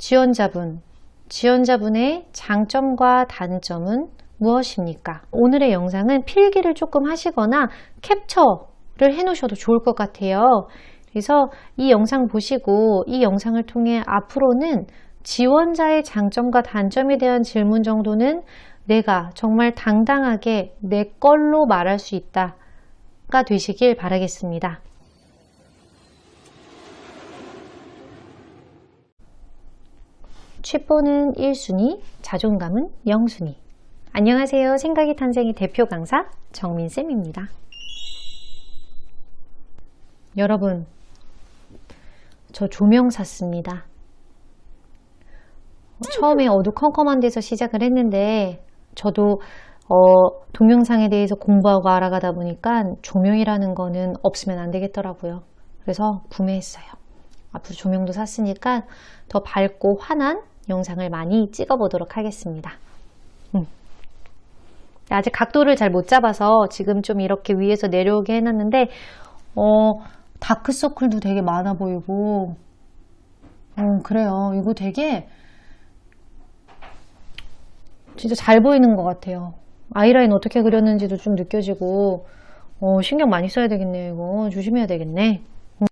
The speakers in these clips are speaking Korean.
지원자분, 지원자분의 장점과 단점은 무엇입니까? 오늘의 영상은 필기를 조금 하시거나 캡처를 해 놓으셔도 좋을 것 같아요. 그래서 이 영상 보시고 이 영상을 통해 앞으로는 지원자의 장점과 단점에 대한 질문 정도는 내가 정말 당당하게 내 걸로 말할 수 있다 가 되시길 바라겠습니다. 취뽀는 1순위, 자존감은 0순위. 안녕하세요. 생각이 탄생의 대표 강사 정민쌤입니다. 여러분, 저 조명 샀습니다. 처음에 어두컴컴한 데서 시작을 했는데 저도 어, 동영상에 대해서 공부하고 알아가다 보니까 조명이라는 거는 없으면 안 되겠더라고요. 그래서 구매했어요. 앞으로 조명도 샀으니까 더 밝고 환한 영상을 많이 찍어 보도록 하겠습니다. 음. 아직 각도를 잘 못 잡아서 지금 좀 이렇게 위에서 내려오게 해놨는데 어, 다크서클도 되게 많아 보이고 어, 그래요. 이거 되게 진짜 잘 보이는 것 같아요. 아이라인 어떻게 그렸는지도 좀 느껴지고 어, 신경 많이 써야 되겠네요. 이거 조심해야 되겠네. 음.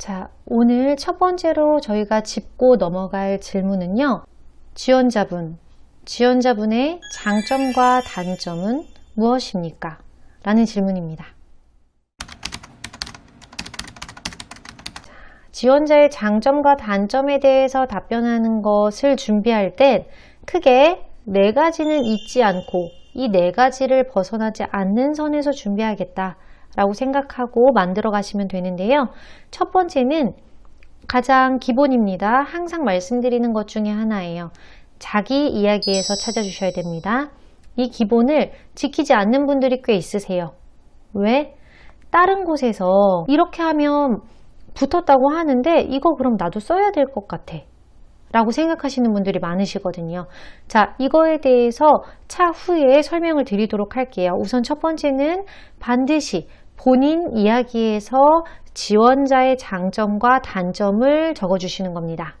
자, 오늘 첫 번째로 저희가 짚고 넘어갈 질문은요. 지원자분, 지원자분의 장점과 단점은 무엇입니까? 라는 질문입니다. 지원자의 장점과 단점에 대해서 답변하는 것을 준비할 땐 크게 네 가지는 잊지 않고 이 네 가지를 벗어나지 않는 선에서 준비하겠다 라고 생각하고 만들어 가시면 되는데요. 첫 번째는 가장 기본입니다. 항상 말씀드리는 것 중에 하나예요. 자기 이야기에서 찾아주셔야 됩니다. 이 기본을 지키지 않는 분들이 꽤 있으세요. 왜? 다른 곳에서 이렇게 하면 붙었다고 하는데 이거 그럼 나도 써야 될 것 같아. 라고 생각하시는 분들이 많으시거든요. 자, 이거에 대해서 차후에 설명을 드리도록 할게요. 우선 첫 번째는 반드시 본인 이야기에서 지원자의 장점과 단점을 적어주시는 겁니다.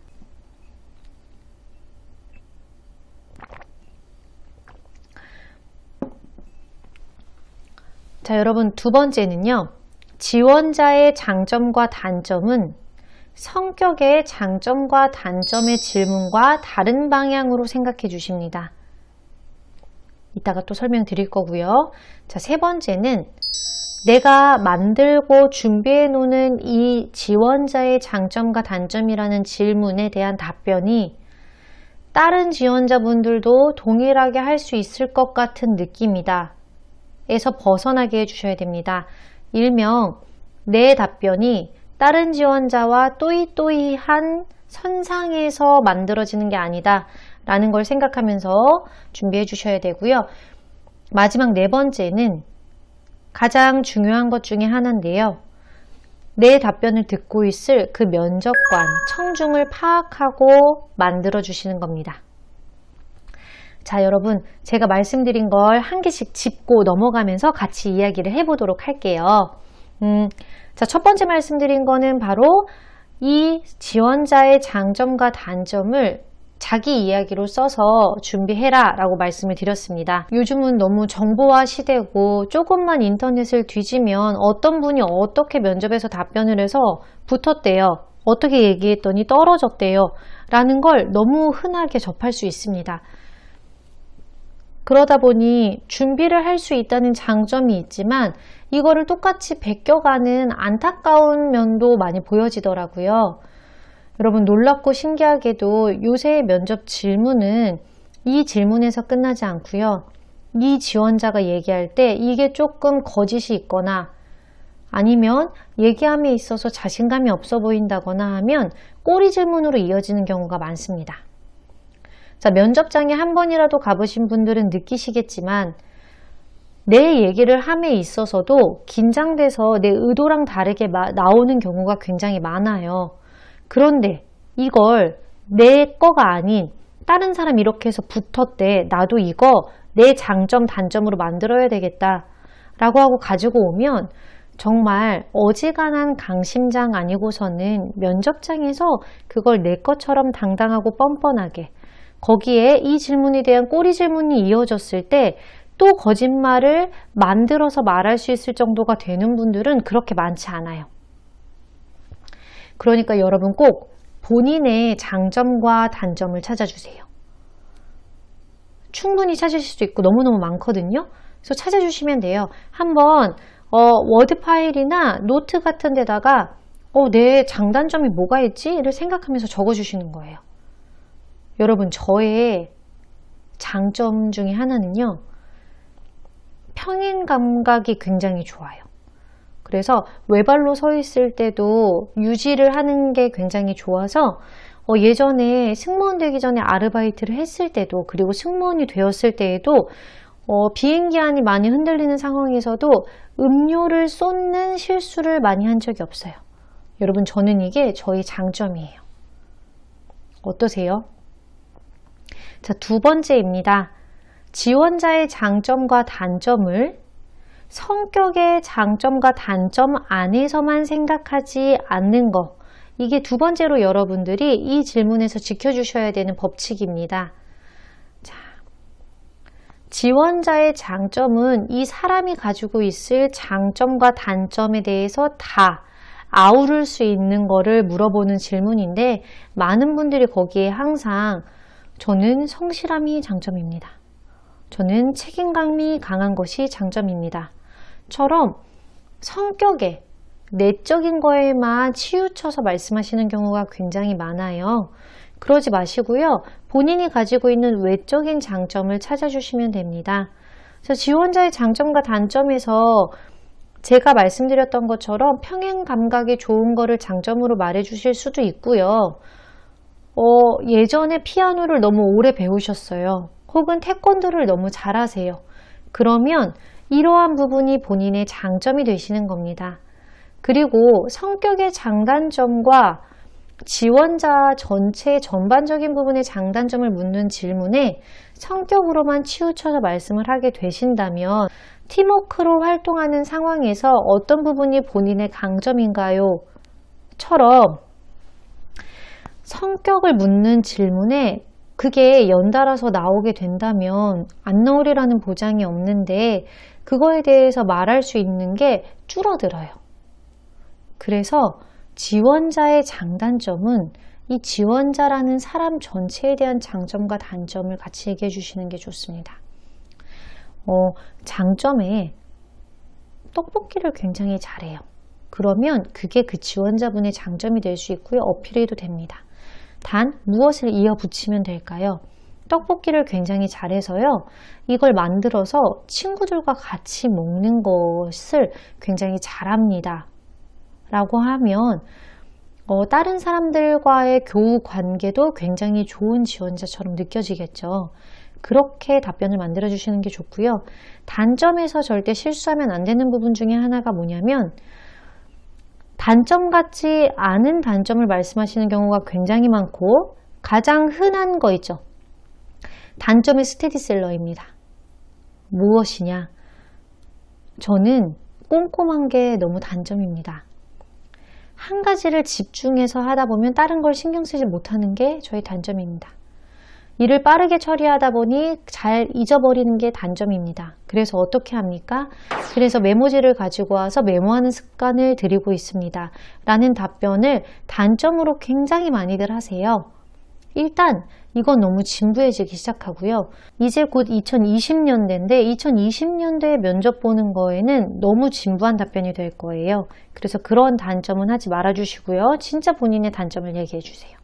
자, 여러분 두 번째는요. 지원자의 장점과 단점은 성격의 장점과 단점의 질문과 다른 방향으로 생각해 주십니다. 이따가 또 설명드릴 거고요. 자, 세 번째는 내가 만들고 준비해 놓는 이 지원자의 장점과 단점이라는 질문에 대한 답변이 다른 지원자분들도 동일하게 할 수 있을 것 같은 느낌이다. 에서 벗어나게 해주셔야 됩니다. 일명 내 답변이 다른 지원자와 또이또이한 선상에서 만들어지는 게 아니다 라는 걸 생각하면서 준비해 주셔야 되고요. 마지막 네 번째는 가장 중요한 것 중에 하나인데요. 내 답변을 듣고 있을 그 면접관, 청중을 파악하고 만들어 주시는 겁니다. 자, 여러분, 제가 말씀드린 걸 한 개씩 짚고 넘어가면서 같이 이야기를 해보도록 할게요. 음, 자, 첫 번째 말씀드린 거는 바로 이 지원자의 장점과 단점을 자기 이야기로 써서 준비해라 라고 말씀을 드렸습니다. 요즘은 너무 정보화 시대고 조금만 인터넷을 뒤지면 어떤 분이 어떻게 면접에서 답변을 해서 붙었대요. 어떻게 얘기했더니 떨어졌대요. 라는 걸 너무 흔하게 접할 수 있습니다. 그러다 보니 준비를 할 수 있다는 장점이 있지만 이거를 똑같이 베껴가는 안타까운 면도 많이 보여지더라고요. 여러분 놀랍고 신기하게도 요새 면접 질문은 이 질문에서 끝나지 않고요. 이 지원자가 얘기할 때 이게 조금 거짓이 있거나 아니면 얘기함에 있어서 자신감이 없어 보인다거나 하면 꼬리 질문으로 이어지는 경우가 많습니다. 자, 면접장에 한 번이라도 가보신 분들은 느끼시겠지만 내 얘기를 함에 있어서도 긴장돼서 내 의도랑 다르게 나오는 경우가 굉장히 많아요. 그런데 이걸 내 거가 아닌 다른 사람 이렇게 해서 붙었대. 나도 이거 내 장점, 단점으로 만들어야 되겠다. 라고 하고 가지고 오면 정말 어지간한 강심장 아니고서는 면접장에서 그걸 내 것처럼 당당하고 뻔뻔하게 거기에 이 질문에 대한 꼬리 질문이 이어졌을 때 또 거짓말을 만들어서 말할 수 있을 정도가 되는 분들은 그렇게 많지 않아요. 그러니까 여러분 꼭 본인의 장점과 단점을 찾아주세요. 충분히 찾으실 수 있고 너무너무 많거든요. 그래서 찾아주시면 돼요. 한번 어, 워드 파일이나 노트 같은 데다가 어, 내 장단점이 뭐가 있지?를 생각하면서 적어주시는 거예요. 여러분 저의 장점 중에 하나는요. 평행 감각이 굉장히 좋아요. 그래서 외발로 서 있을 때도 유지를 하는 게 굉장히 좋아서 어, 예전에 승무원 되기 전에 아르바이트를 했을 때도 그리고 승무원이 되었을 때에도 어, 비행기 안이 많이 흔들리는 상황에서도 음료를 쏟는 실수를 많이 한 적이 없어요. 여러분 저는 이게 저희 장점이에요. 어떠세요? 자, 두 번째입니다. 지원자의 장점과 단점을 성격의 장점과 단점 안에서만 생각하지 않는 것. 이게 두 번째로 여러분들이 이 질문에서 지켜주셔야 되는 법칙입니다. 자, 지원자의 장점은 이 사람이 가지고 있을 장점과 단점에 대해서 다 아우를 수 있는 거를 물어보는 질문인데 많은 분들이 거기에 항상 저는 성실함이 장점입니다. 저는 책임감이 강한 것이 장점입니다. 처럼 성격에 내적인 거에만 치우쳐서 말씀하시는 경우가 굉장히 많아요. 그러지 마시고요. 본인이 가지고 있는 외적인 장점을 찾아주시면 됩니다. 그래서 지원자의 장점과 단점에서 제가 말씀드렸던 것처럼 평행 감각이 좋은 거를 장점으로 말해 주실 수도 있고요. 어, 예전에 피아노를 너무 오래 배우셨어요. 혹은 태권도를 너무 잘하세요. 그러면 이러한 부분이 본인의 장점이 되시는 겁니다. 그리고 성격의 장단점과 지원자 전체 전반적인 부분의 장단점을 묻는 질문에 성격으로만 치우쳐서 말씀을 하게 되신다면 팀워크로 활동하는 상황에서 어떤 부분이 본인의 강점인가요? 처럼 성격을 묻는 질문에 그게 연달아서 나오게 된다면 안 나오리라는 보장이 없는데 그거에 대해서 말할 수 있는 게 줄어들어요. 그래서 지원자의 장단점은 이 지원자라는 사람 전체에 대한 장점과 단점을 같이 얘기해 주시는 게 좋습니다. 어, 장점에 떡볶이를 굉장히 잘해요. 그러면 그게 그 지원자분의 장점이 될 수 있고요. 어필해도 됩니다. 단 무엇을 이어 붙이면 될까요? 떡볶이를 굉장히 잘해서요. 이걸 만들어서 친구들과 같이 먹는 것을 굉장히 잘합니다. 라고 하면 어, 다른 사람들과의 교우 관계도 굉장히 좋은 지원자처럼 느껴지겠죠. 그렇게 답변을 만들어 주시는 게 좋고요. 단점에서 절대 실수하면 안 되는 부분 중에 하나가 뭐냐면 단점 같지 않은 단점을 말씀하시는 경우가 굉장히 많고 가장 흔한 거 있죠. 단점의 스테디셀러입니다. 무엇이냐? 저는 꼼꼼한 게 너무 단점입니다. 한 가지를 집중해서 하다 보면 다른 걸 신경 쓰지 못하는 게 저의 단점입니다. 일을 빠르게 처리하다 보니 잘 잊어버리는 게 단점입니다. 그래서 어떻게 합니까? 그래서 메모지를 가지고 와서 메모하는 습관을 들이고 있습니다. 라는 답변을 단점으로 굉장히 많이들 하세요. 일단 이건 너무 진부해지기 시작하고요. 이제 곧 2020년대인데 2020년도에 면접 보는 거에는 너무 진부한 답변이 될 거예요. 그래서 그런 단점은 하지 말아주시고요. 진짜 본인의 단점을 얘기해 주세요.